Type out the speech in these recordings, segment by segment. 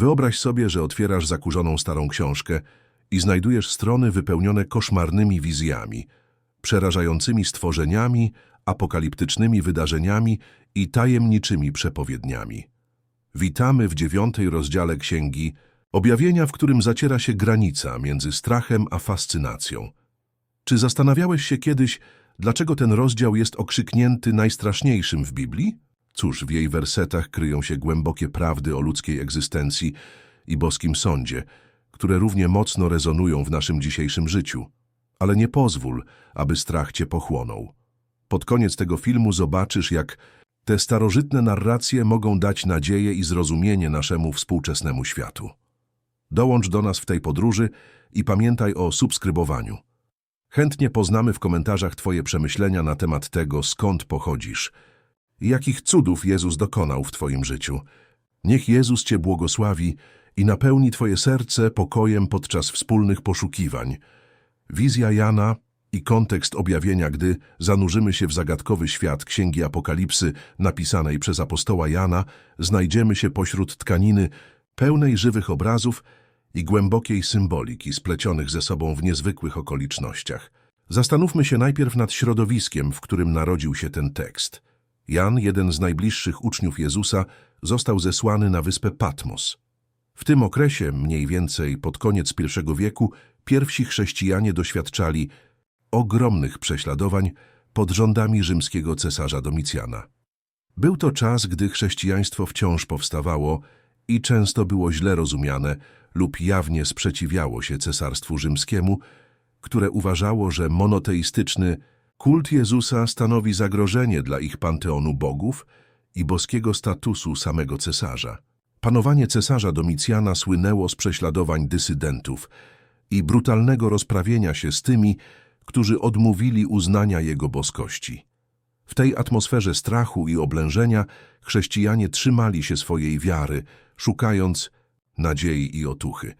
Wyobraź sobie, że otwierasz zakurzoną starą książkę i znajdujesz strony wypełnione koszmarnymi wizjami, przerażającymi stworzeniami, apokaliptycznymi wydarzeniami i tajemniczymi przepowiedniami. Witamy w dziewiątej rozdziale księgi Objawienia, w którym zaciera się granica między strachem a fascynacją. Czy zastanawiałeś się kiedyś, dlaczego ten rozdział jest okrzyknięty najstraszniejszym w Biblii? Cóż, w jej wersetach kryją się głębokie prawdy o ludzkiej egzystencji i boskim sądzie, które równie mocno rezonują w naszym dzisiejszym życiu. Ale nie pozwól, aby strach cię pochłonął. Pod koniec tego filmu zobaczysz, jak te starożytne narracje mogą dać nadzieję i zrozumienie naszemu współczesnemu światu. Dołącz do nas w tej podróży i pamiętaj o subskrybowaniu. Chętnie poznamy w komentarzach Twoje przemyślenia na temat tego, skąd pochodzisz jakich cudów Jezus dokonał w Twoim życiu. Niech Jezus Cię błogosławi i napełni Twoje serce pokojem podczas wspólnych poszukiwań. Wizja Jana i kontekst objawienia, gdy zanurzymy się w zagadkowy świat Księgi Apokalipsy napisanej przez apostoła Jana, znajdziemy się pośród tkaniny pełnej żywych obrazów i głębokiej symboliki splecionych ze sobą w niezwykłych okolicznościach. Zastanówmy się najpierw nad środowiskiem, w którym narodził się ten tekst. Jan, jeden z najbliższych uczniów Jezusa, został zesłany na wyspę Patmos. W tym okresie, mniej więcej pod koniec I wieku, pierwsi chrześcijanie doświadczali ogromnych prześladowań pod rządami rzymskiego cesarza Domicjana. Był to czas, gdy chrześcijaństwo wciąż powstawało i często było źle rozumiane lub jawnie sprzeciwiało się cesarstwu rzymskiemu, które uważało, że monoteistyczny kult Jezusa stanowi zagrożenie dla ich panteonu bogów i boskiego statusu samego cesarza. Panowanie cesarza Domicjana słynęło z prześladowań dysydentów i brutalnego rozprawienia się z tymi, którzy odmówili uznania jego boskości. W tej atmosferze strachu i oblężenia chrześcijanie trzymali się swojej wiary, szukając nadziei i otuchy.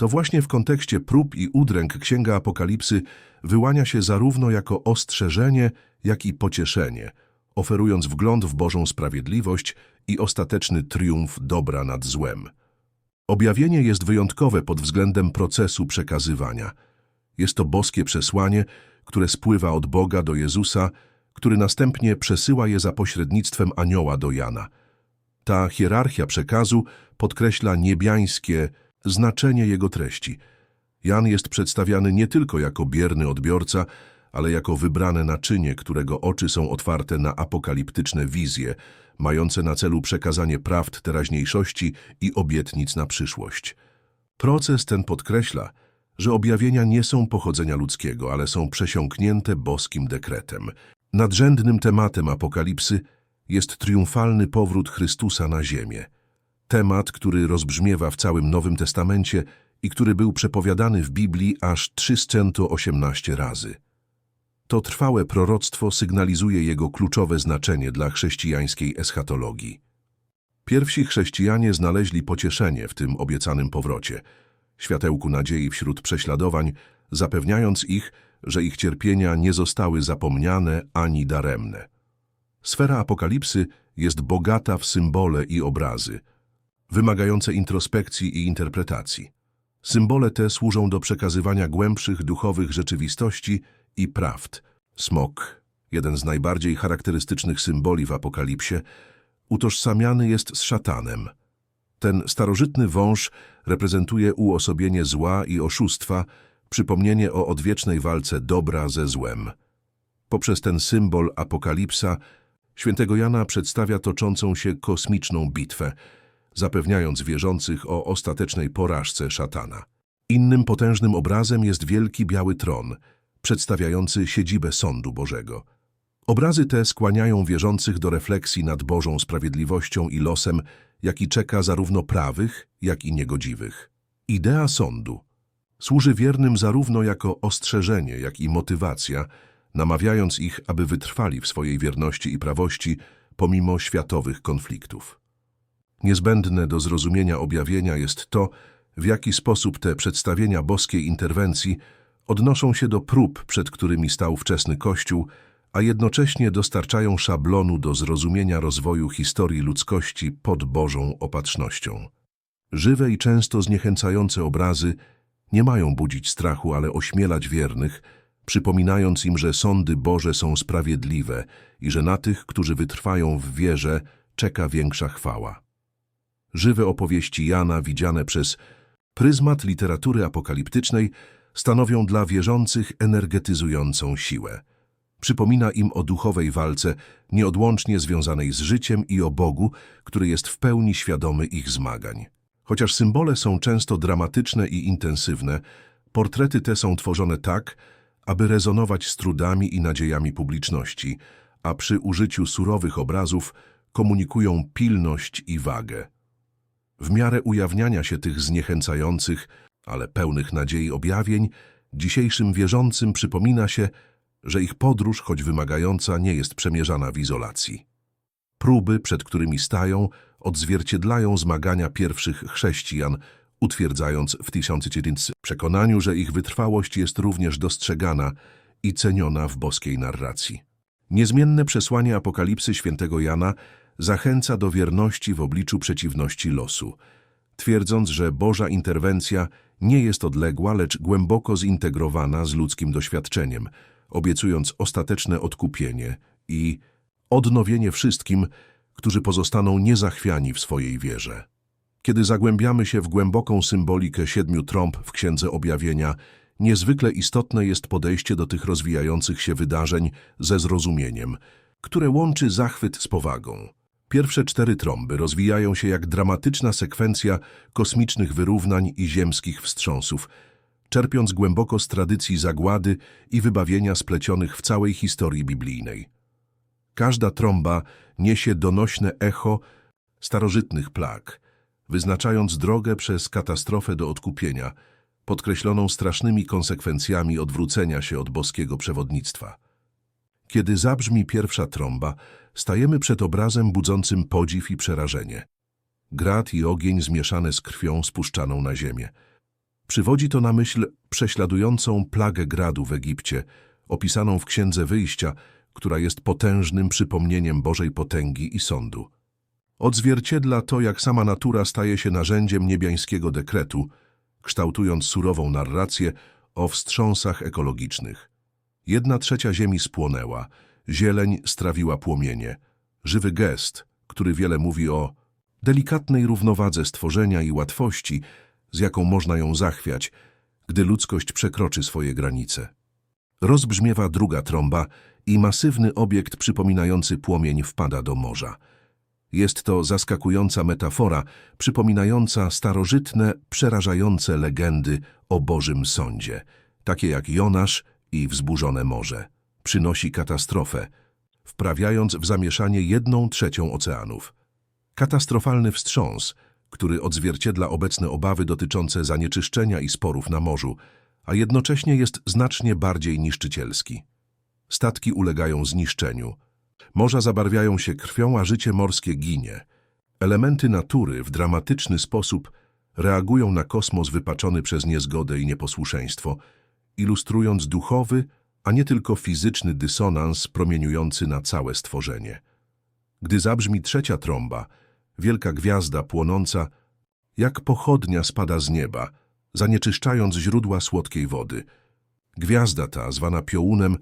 To właśnie w kontekście prób i udręk Księga Apokalipsy wyłania się zarówno jako ostrzeżenie, jak i pocieszenie, oferując wgląd w Bożą sprawiedliwość i ostateczny triumf dobra nad złem. Objawienie jest wyjątkowe pod względem procesu przekazywania. Jest to boskie przesłanie, które spływa od Boga do Jezusa, który następnie przesyła je za pośrednictwem anioła do Jana. Ta hierarchia przekazu podkreśla niebiańskie znaczenie jego treści. Jan jest przedstawiany nie tylko jako bierny odbiorca, ale jako wybrane naczynie, którego oczy są otwarte na apokaliptyczne wizje, mające na celu przekazanie prawd teraźniejszości i obietnic na przyszłość. Proces ten podkreśla, że objawienia nie są pochodzenia ludzkiego, ale są przesiąknięte boskim dekretem. Nadrzędnym tematem apokalipsy jest triumfalny powrót Chrystusa na ziemię. Temat, który rozbrzmiewa w całym Nowym Testamencie i który był przepowiadany w Biblii aż 318 razy. To trwałe proroctwo sygnalizuje jego kluczowe znaczenie dla chrześcijańskiej eschatologii. Pierwsi chrześcijanie znaleźli pocieszenie w tym obiecanym powrocie, światełku nadziei wśród prześladowań, zapewniając ich, że ich cierpienia nie zostały zapomniane ani daremne. Sfera apokalipsy jest bogata w symbole i obrazy, wymagające introspekcji i interpretacji. Symbole te służą do przekazywania głębszych duchowych rzeczywistości i prawd. Smok, jeden z najbardziej charakterystycznych symboli w apokalipsie, utożsamiany jest z szatanem. Ten starożytny wąż reprezentuje uosobienie zła i oszustwa, przypomnienie o odwiecznej walce dobra ze złem. Poprzez ten symbol apokalipsa świętego Jana przedstawia toczącą się kosmiczną bitwę, zapewniając wierzących o ostatecznej porażce szatana. Innym potężnym obrazem jest wielki biały tron, przedstawiający siedzibę sądu Bożego. Obrazy te skłaniają wierzących do refleksji nad Bożą sprawiedliwością i losem, jaki czeka zarówno prawych, jak i niegodziwych. Idea sądu służy wiernym zarówno jako ostrzeżenie, jak i motywacja, namawiając ich, aby wytrwali w swojej wierności i prawości pomimo światowych konfliktów. Niezbędne do zrozumienia objawienia jest to, w jaki sposób te przedstawienia boskiej interwencji odnoszą się do prób, przed którymi stał wczesny Kościół, a jednocześnie dostarczają szablonu do zrozumienia rozwoju historii ludzkości pod Bożą opatrznością. Żywe i często zniechęcające obrazy nie mają budzić strachu, ale ośmielać wiernych, przypominając im, że sądy Boże są sprawiedliwe i że na tych, którzy wytrwają w wierze, czeka większa chwała. Żywe opowieści Jana, widziane przez pryzmat literatury apokaliptycznej, stanowią dla wierzących energetyzującą siłę. Przypomina im o duchowej walce, nieodłącznie związanej z życiem i o Bogu, który jest w pełni świadomy ich zmagań. Chociaż symbole są często dramatyczne i intensywne, portrety te są tworzone tak, aby rezonować z trudami i nadziejami publiczności, a przy użyciu surowych obrazów komunikują pilność i wagę. W miarę ujawniania się tych zniechęcających, ale pełnych nadziei objawień, dzisiejszym wierzącym przypomina się, że ich podróż, choć wymagająca, nie jest przemierzana w izolacji. Próby, przed którymi stają, odzwierciedlają zmagania pierwszych chrześcijan, utwierdzając w 1900 przekonaniu, że ich wytrwałość jest również dostrzegana i ceniona w boskiej narracji. Niezmienne przesłanie Apokalipsy świętego Jana zachęca do wierności w obliczu przeciwności losu, twierdząc, że Boża interwencja nie jest odległa, lecz głęboko zintegrowana z ludzkim doświadczeniem, obiecując ostateczne odkupienie i odnowienie wszystkim, którzy pozostaną niezachwiani w swojej wierze. Kiedy zagłębiamy się w głęboką symbolikę siedmiu trąb w Księdze Objawienia, niezwykle istotne jest podejście do tych rozwijających się wydarzeń ze zrozumieniem, które łączy zachwyt z powagą. Pierwsze cztery trąby rozwijają się jak dramatyczna sekwencja kosmicznych wyrównań i ziemskich wstrząsów, czerpiąc głęboko z tradycji zagłady i wybawienia splecionych w całej historii biblijnej. Każda trąba niesie donośne echo starożytnych plag, wyznaczając drogę przez katastrofę do odkupienia, podkreśloną strasznymi konsekwencjami odwrócenia się od boskiego przewodnictwa. Kiedy zabrzmi pierwsza trąba, stajemy przed obrazem budzącym podziw i przerażenie. Grat i ogień zmieszane z krwią spuszczaną na ziemię. Przywodzi to na myśl prześladującą plagę gradu w Egipcie, opisaną w Księdze Wyjścia, która jest potężnym przypomnieniem Bożej potęgi i sądu. Odzwierciedla to, jak sama natura staje się narzędziem niebiańskiego dekretu, kształtując surową narrację o wstrząsach ekologicznych. Jedna trzecia ziemi spłonęła, zieleń strawiła płomienie. Żywy gest, który wiele mówi o delikatnej równowadze stworzenia i łatwości, z jaką można ją zachwiać, gdy ludzkość przekroczy swoje granice. Rozbrzmiewa druga trąba i masywny obiekt przypominający płomień wpada do morza. Jest to zaskakująca metafora, przypominająca starożytne, przerażające legendy o Bożym Sądzie, takie jak Jonasz i wzburzone morze. Przynosi katastrofę, wprawiając w zamieszanie jedną trzecią oceanów. Katastrofalny wstrząs, który odzwierciedla obecne obawy dotyczące zanieczyszczenia i sporów na morzu, a jednocześnie jest znacznie bardziej niszczycielski. Statki ulegają zniszczeniu. Morza zabarwiają się krwią, a życie morskie ginie. Elementy natury w dramatyczny sposób reagują na kosmos wypaczony przez niezgodę i nieposłuszeństwo, ilustrując duchowy, a nie tylko fizyczny dysonans promieniujący na całe stworzenie. Gdy zabrzmi trzecia trąba, wielka gwiazda płonąca, jak pochodnia spada z nieba, zanieczyszczając źródła słodkiej wody. Gwiazda ta, zwana piołunem,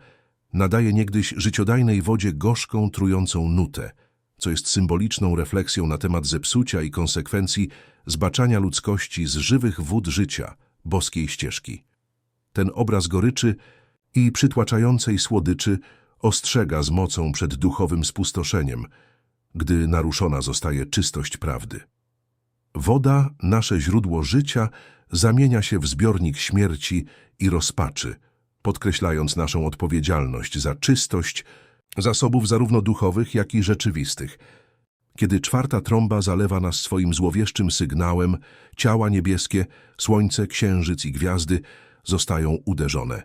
nadaje niegdyś życiodajnej wodzie gorzką, trującą nutę, co jest symboliczną refleksją na temat zepsucia i konsekwencji zbaczania ludzkości z żywych wód życia, boskiej ścieżki. Ten obraz goryczy i przytłaczającej słodyczy ostrzega z mocą przed duchowym spustoszeniem, gdy naruszona zostaje czystość prawdy. Woda, nasze źródło życia, zamienia się w zbiornik śmierci i rozpaczy, podkreślając naszą odpowiedzialność za czystość zasobów zarówno duchowych, jak i rzeczywistych. Kiedy czwarta trąba zalewa nas swoim złowieszczym sygnałem, ciała niebieskie, słońce, księżyc i gwiazdy zostają uderzone.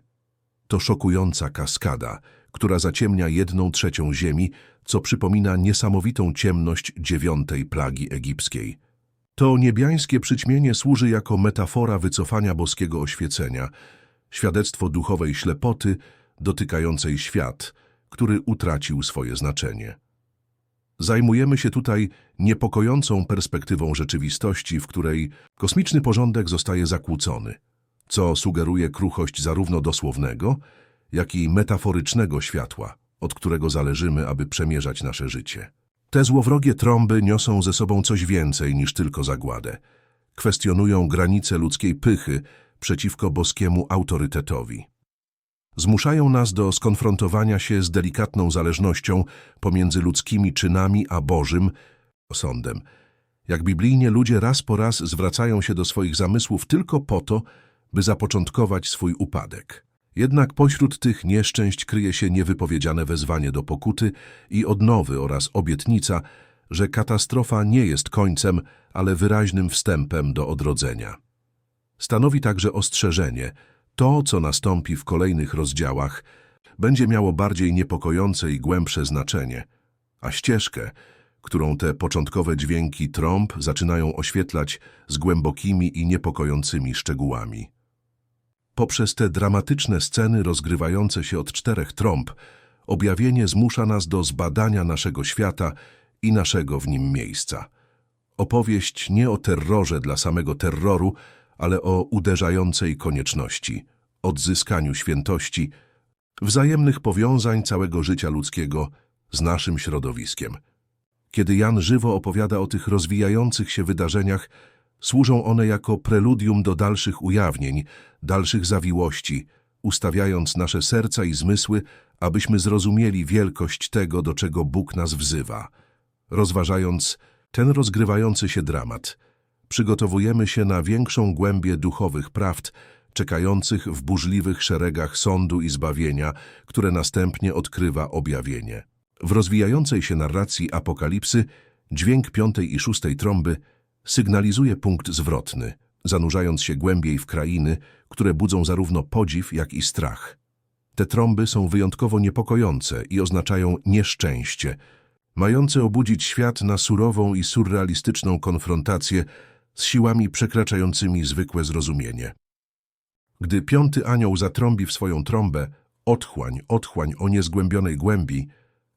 To szokująca kaskada, która zaciemnia jedną trzecią ziemi, co przypomina niesamowitą ciemność dziewiątej plagi egipskiej. To niebiańskie przyćmienie służy jako metafora wycofania boskiego oświecenia, świadectwo duchowej ślepoty dotykającej świat, który utracił swoje znaczenie. Zajmujemy się tutaj niepokojącą perspektywą rzeczywistości, w której kosmiczny porządek zostaje zakłócony, co sugeruje kruchość zarówno dosłownego, jak i metaforycznego światła, od którego zależymy, aby przemierzać nasze życie. Te złowrogie trąby niosą ze sobą coś więcej niż tylko zagładę. Kwestionują granice ludzkiej pychy przeciwko boskiemu autorytetowi. Zmuszają nas do skonfrontowania się z delikatną zależnością pomiędzy ludzkimi czynami a Bożym sądem. Jak biblijnie ludzie raz po raz zwracają się do swoich zamysłów tylko po to, by zapoczątkować swój upadek. Jednak pośród tych nieszczęść kryje się niewypowiedziane wezwanie do pokuty i odnowy oraz obietnica, że katastrofa nie jest końcem, ale wyraźnym wstępem do odrodzenia. Stanowi także ostrzeżenie, to, co nastąpi w kolejnych rozdziałach, będzie miało bardziej niepokojące i głębsze znaczenie, a ścieżkę, którą te początkowe dźwięki trąb zaczynają oświetlać z głębokimi i niepokojącymi szczegółami. Poprzez te dramatyczne sceny rozgrywające się od czterech trąb, objawienie zmusza nas do zbadania naszego świata i naszego w nim miejsca. Opowieść nie o terrorze dla samego terroru, ale o uderzającej konieczności, odzyskaniu świętości, wzajemnych powiązań całego życia ludzkiego z naszym środowiskiem. Kiedy Jan żywo opowiada o tych rozwijających się wydarzeniach, służą one jako preludium do dalszych ujawnień, dalszych zawiłości, ustawiając nasze serca i zmysły, abyśmy zrozumieli wielkość tego, do czego Bóg nas wzywa. Rozważając ten rozgrywający się dramat, przygotowujemy się na większą głębię duchowych prawd, czekających w burzliwych szeregach sądu i zbawienia, które następnie odkrywa objawienie. W rozwijającej się narracji apokalipsy dźwięk piątej i szóstej trąby sygnalizuje punkt zwrotny, zanurzając się głębiej w krainy, które budzą zarówno podziw, jak i strach. Te trąby są wyjątkowo niepokojące i oznaczają nieszczęście, mające obudzić świat na surową i surrealistyczną konfrontację z siłami przekraczającymi zwykłe zrozumienie. Gdy piąty anioł zatrąbi w swoją trąbę, otchłań, otchłań o niezgłębionej głębi,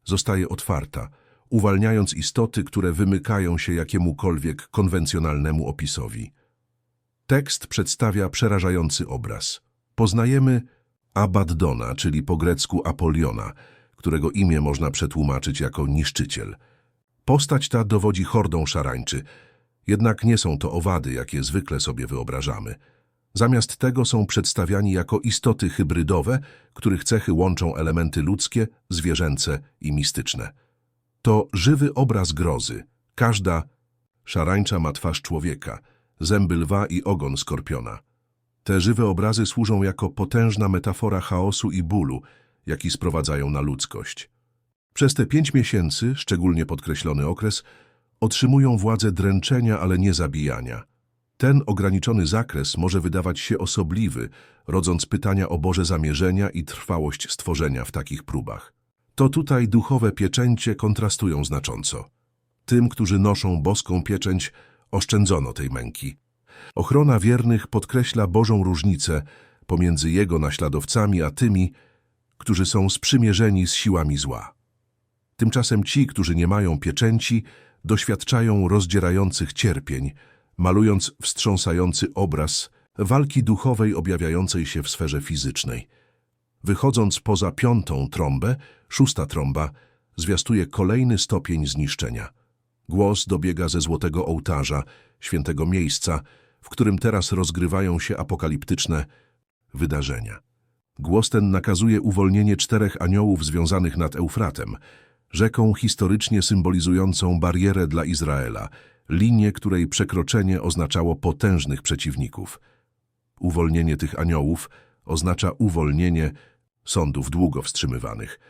zostaje otwarta, uwalniając istoty, które wymykają się jakiemukolwiek konwencjonalnemu opisowi. Tekst przedstawia przerażający obraz. Poznajemy Abaddona, czyli po grecku Apoliona, którego imię można przetłumaczyć jako niszczyciel. Postać ta dowodzi hordą szarańczy, jednak nie są to owady, jakie zwykle sobie wyobrażamy. Zamiast tego są przedstawiani jako istoty hybrydowe, których cechy łączą elementy ludzkie, zwierzęce i mistyczne. To żywy obraz grozy. Każda szarańcza ma twarz człowieka, zęby lwa i ogon skorpiona. Te żywe obrazy służą jako potężna metafora chaosu i bólu, jaki sprowadzają na ludzkość. Przez te pięć miesięcy, szczególnie podkreślony okres, otrzymują władzę dręczenia, ale nie zabijania. Ten ograniczony zakres może wydawać się osobliwy, rodząc pytania o Boże zamierzenia i trwałość stworzenia w takich próbach. To tutaj duchowe pieczęcie kontrastują znacząco. Tym, którzy noszą boską pieczęć, oszczędzono tej męki. Ochrona wiernych podkreśla Bożą różnicę pomiędzy Jego naśladowcami a tymi, którzy są sprzymierzeni z siłami zła. Tymczasem ci, którzy nie mają pieczęci, doświadczają rozdzierających cierpień, malując wstrząsający obraz walki duchowej objawiającej się w sferze fizycznej. Wychodząc poza piątą trąbę, szósta trąba zwiastuje kolejny stopień zniszczenia. Głos dobiega ze złotego ołtarza, świętego miejsca, w którym teraz rozgrywają się apokaliptyczne wydarzenia. Głos ten nakazuje uwolnienie czterech aniołów związanych nad Eufratem, rzeką historycznie symbolizującą barierę dla Izraela, linię, której przekroczenie oznaczało potężnych przeciwników. Uwolnienie tych aniołów oznacza uwolnienie sądów długo wstrzymywanych.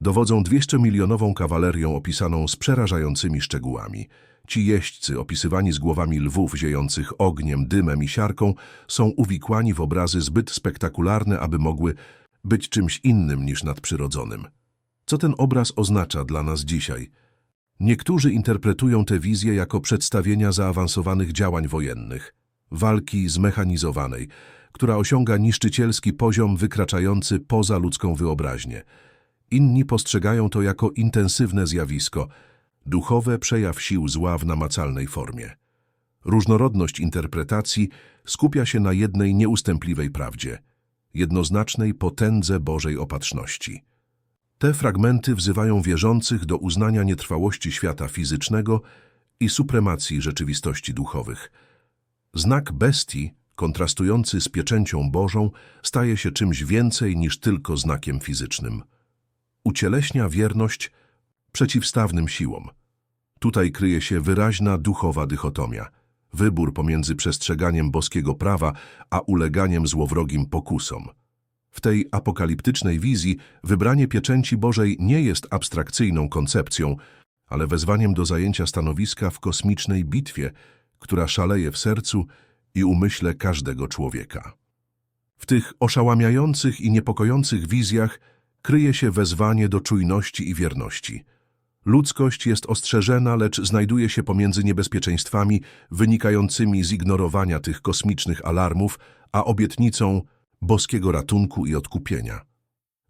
Dowodzą 200-milionową kawalerią opisaną z przerażającymi szczegółami. Ci jeźdźcy, opisywani z głowami lwów ziejących ogniem, dymem i siarką, są uwikłani w obrazy zbyt spektakularne, aby mogły być czymś innym niż nadprzyrodzonym. Co ten obraz oznacza dla nas dzisiaj? Niektórzy interpretują tę wizję jako przedstawienia zaawansowanych działań wojennych, walki zmechanizowanej, która osiąga niszczycielski poziom wykraczający poza ludzką wyobraźnię. Inni postrzegają to jako intensywne zjawisko, duchowe przejaw sił zła w namacalnej formie. Różnorodność interpretacji skupia się na jednej nieustępliwej prawdzie, jednoznacznej potędze Bożej opatrzności. Te fragmenty wzywają wierzących do uznania nietrwałości świata fizycznego i supremacji rzeczywistości duchowych. Znak bestii, kontrastujący z pieczęcią Bożą, staje się czymś więcej niż tylko znakiem fizycznym. Ucieleśnia wierność przeciwstawnym siłom. Tutaj kryje się wyraźna duchowa dychotomia, wybór pomiędzy przestrzeganiem boskiego prawa a uleganiem złowrogim pokusom. W tej apokaliptycznej wizji wybranie pieczęci Bożej nie jest abstrakcyjną koncepcją, ale wezwaniem do zajęcia stanowiska w kosmicznej bitwie, która szaleje w sercu i umyśle każdego człowieka. W tych oszałamiających i niepokojących wizjach kryje się wezwanie do czujności i wierności. Ludzkość jest ostrzeżena, lecz znajduje się pomiędzy niebezpieczeństwami wynikającymi z ignorowania tych kosmicznych alarmów, a obietnicą boskiego ratunku i odkupienia.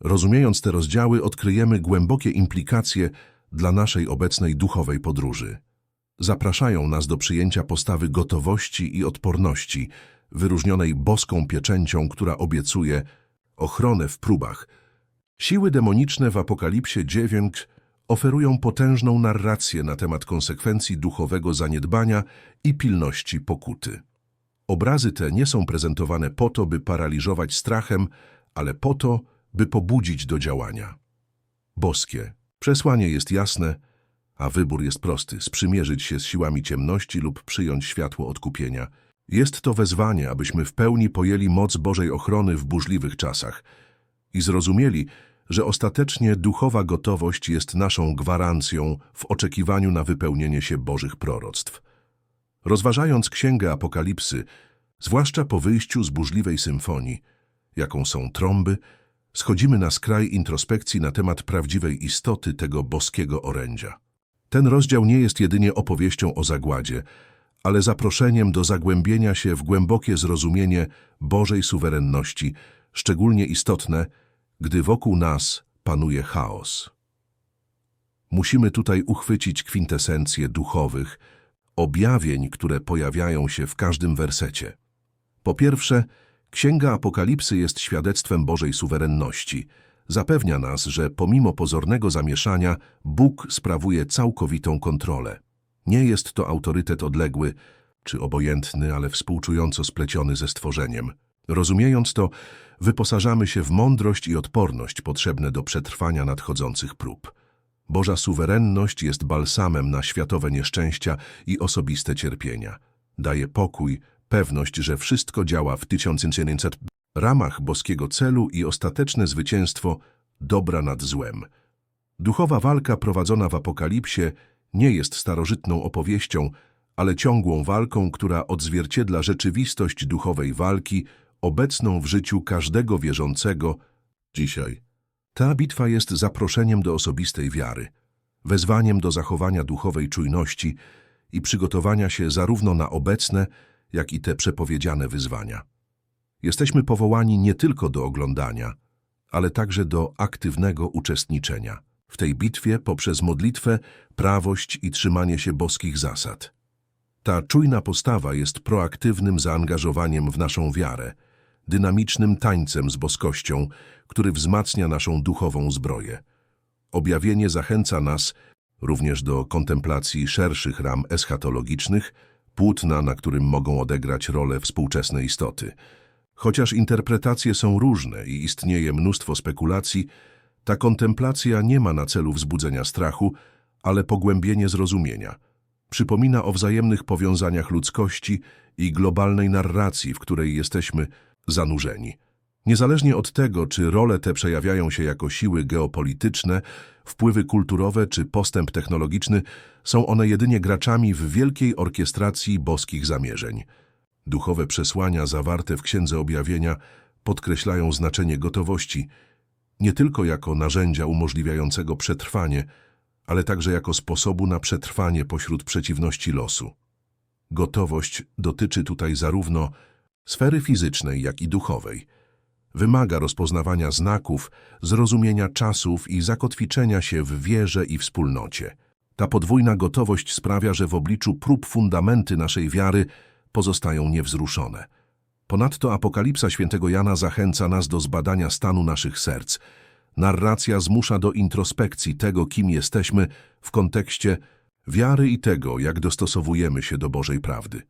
Rozumiejąc te rozdziały, odkryjemy głębokie implikacje dla naszej obecnej duchowej podróży. Zapraszają nas do przyjęcia postawy gotowości i odporności, wyróżnionej boską pieczęcią, która obiecuje ochronę w próbach. Siły demoniczne w Apokalipsie 9 oferują potężną narrację na temat konsekwencji duchowego zaniedbania i pilności pokuty. Obrazy te nie są prezentowane po to, by paraliżować strachem, ale po to, by pobudzić do działania. Boskie. Przesłanie jest jasne, a wybór jest prosty – sprzymierzyć się z siłami ciemności lub przyjąć światło odkupienia. Jest to wezwanie, abyśmy w pełni pojęli moc Bożej ochrony w burzliwych czasach i zrozumieli, że ostatecznie duchowa gotowość jest naszą gwarancją w oczekiwaniu na wypełnienie się Bożych proroctw. Rozważając Księgę Apokalipsy, zwłaszcza po wyjściu z burzliwej symfonii, jaką są trąby, schodzimy na skraj introspekcji na temat prawdziwej istoty tego boskiego orędzia. Ten rozdział nie jest jedynie opowieścią o zagładzie, ale zaproszeniem do zagłębienia się w głębokie zrozumienie Bożej suwerenności, szczególnie istotne, gdy wokół nas panuje chaos. Musimy tutaj uchwycić kwintesencję duchowych, objawień, które pojawiają się w każdym wersecie. Po pierwsze, Księga Apokalipsy jest świadectwem Bożej suwerenności. Zapewnia nas, że pomimo pozornego zamieszania Bóg sprawuje całkowitą kontrolę. Nie jest to autorytet odległy czy obojętny, ale współczująco spleciony ze stworzeniem. Rozumiejąc to, wyposażamy się w mądrość i odporność potrzebne do przetrwania nadchodzących prób. Boża suwerenność jest balsamem na światowe nieszczęścia i osobiste cierpienia. Daje pokój, pewność, że wszystko działa w 1900 ramach boskiego celu i ostateczne zwycięstwo dobra nad złem. Duchowa walka prowadzona w Apokalipsie nie jest starożytną opowieścią, ale ciągłą walką, która odzwierciedla rzeczywistość duchowej walki obecną w życiu każdego wierzącego dzisiaj. Ta bitwa jest zaproszeniem do osobistej wiary, wezwaniem do zachowania duchowej czujności i przygotowania się zarówno na obecne, jak i te przepowiedziane wyzwania. Jesteśmy powołani nie tylko do oglądania, ale także do aktywnego uczestniczenia w tej bitwie poprzez modlitwę, prawość i trzymanie się boskich zasad. Ta czujna postawa jest proaktywnym zaangażowaniem w naszą wiarę, dynamicznym tańcem z boskością, który wzmacnia naszą duchową zbroję. Objawienie zachęca nas również do kontemplacji szerszych ram eschatologicznych, płótna, na którym mogą odegrać rolę współczesne istoty. Chociaż interpretacje są różne i istnieje mnóstwo spekulacji, ta kontemplacja nie ma na celu wzbudzenia strachu, ale pogłębienie zrozumienia. Przypomina o wzajemnych powiązaniach ludzkości i globalnej narracji, w której jesteśmy zanurzeni. Niezależnie od tego, czy role te przejawiają się jako siły geopolityczne, wpływy kulturowe czy postęp technologiczny, są one jedynie graczami w wielkiej orkiestracji boskich zamierzeń. Duchowe przesłania zawarte w Księdze Objawienia podkreślają znaczenie gotowości, nie tylko jako narzędzia umożliwiającego przetrwanie, ale także jako sposobu na przetrwanie pośród przeciwności losu. Gotowość dotyczy tutaj zarówno sfery fizycznej, jak i duchowej. Wymaga rozpoznawania znaków, zrozumienia czasów i zakotwiczenia się w wierze i wspólnocie. Ta podwójna gotowość sprawia, że w obliczu prób fundamenty naszej wiary pozostają niewzruszone. Ponadto Apokalipsa świętego Jana zachęca nas do zbadania stanu naszych serc. Narracja zmusza do introspekcji tego, kim jesteśmy w kontekście wiary i tego, jak dostosowujemy się do Bożej prawdy.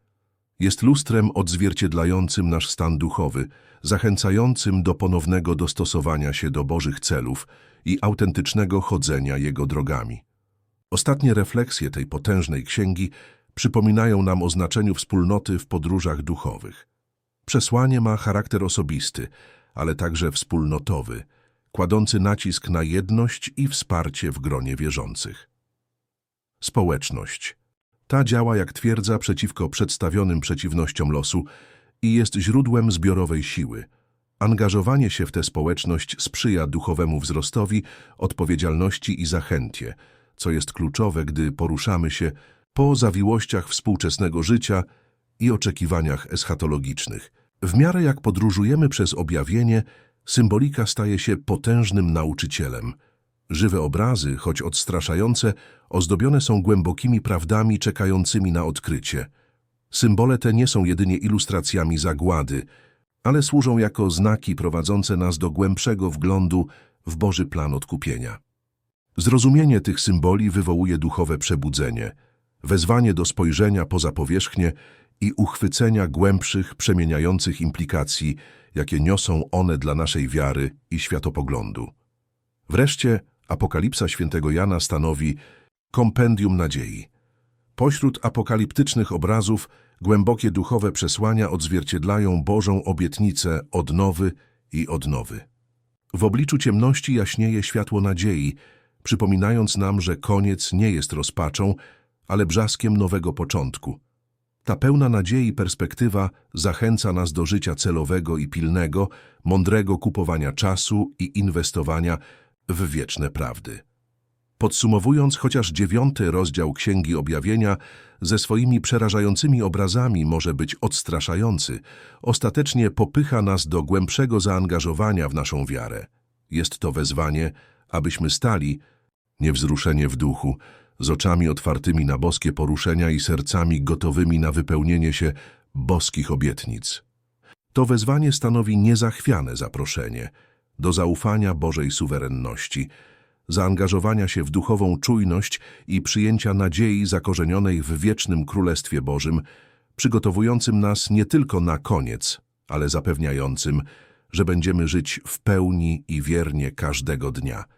Jest lustrem odzwierciedlającym nasz stan duchowy, zachęcającym do ponownego dostosowania się do Bożych celów i autentycznego chodzenia Jego drogami. Ostatnie refleksje tej potężnej księgi przypominają nam o znaczeniu wspólnoty w podróżach duchowych. Przesłanie ma charakter osobisty, ale także wspólnotowy, kładący nacisk na jedność i wsparcie w gronie wierzących. Społeczność. Ta działa jak twierdza przeciwko przedstawionym przeciwnościom losu i jest źródłem zbiorowej siły. Angażowanie się w tę społeczność sprzyja duchowemu wzrostowi, odpowiedzialności i zachęcie, co jest kluczowe, gdy poruszamy się po zawiłościach współczesnego życia i oczekiwaniach eschatologicznych. W miarę jak podróżujemy przez objawienie, symbolika staje się potężnym nauczycielem. Żywe obrazy, choć odstraszające, ozdobione są głębokimi prawdami czekającymi na odkrycie. Symbole te nie są jedynie ilustracjami zagłady, ale służą jako znaki prowadzące nas do głębszego wglądu w Boży plan odkupienia. Zrozumienie tych symboli wywołuje duchowe przebudzenie, wezwanie do spojrzenia poza powierzchnię i uchwycenia głębszych, przemieniających implikacji, jakie niosą one dla naszej wiary i światopoglądu. Wreszcie Apokalipsa świętego Jana stanowi kompendium nadziei. Pośród apokaliptycznych obrazów głębokie duchowe przesłania odzwierciedlają Bożą obietnicę odnowy i odnowy. W obliczu ciemności jaśnieje światło nadziei, przypominając nam, że koniec nie jest rozpaczą, ale brzaskiem nowego początku. Ta pełna nadziei perspektywa zachęca nas do życia celowego i pilnego, mądrego kupowania czasu i inwestowania w wieczne prawdy. Podsumowując, chociaż dziewiąty rozdział Księgi Objawienia ze swoimi przerażającymi obrazami może być odstraszający, ostatecznie popycha nas do głębszego zaangażowania w naszą wiarę. Jest to wezwanie, abyśmy stali, niewzruszenie w duchu, z oczami otwartymi na boskie poruszenia i sercami gotowymi na wypełnienie się boskich obietnic. To wezwanie stanowi niezachwiane zaproszenie do zaufania Bożej suwerenności, zaangażowania się w duchową czujność i przyjęcia nadziei zakorzenionej w wiecznym Królestwie Bożym, przygotowującym nas nie tylko na koniec, ale zapewniającym, że będziemy żyć w pełni i wiernie każdego dnia –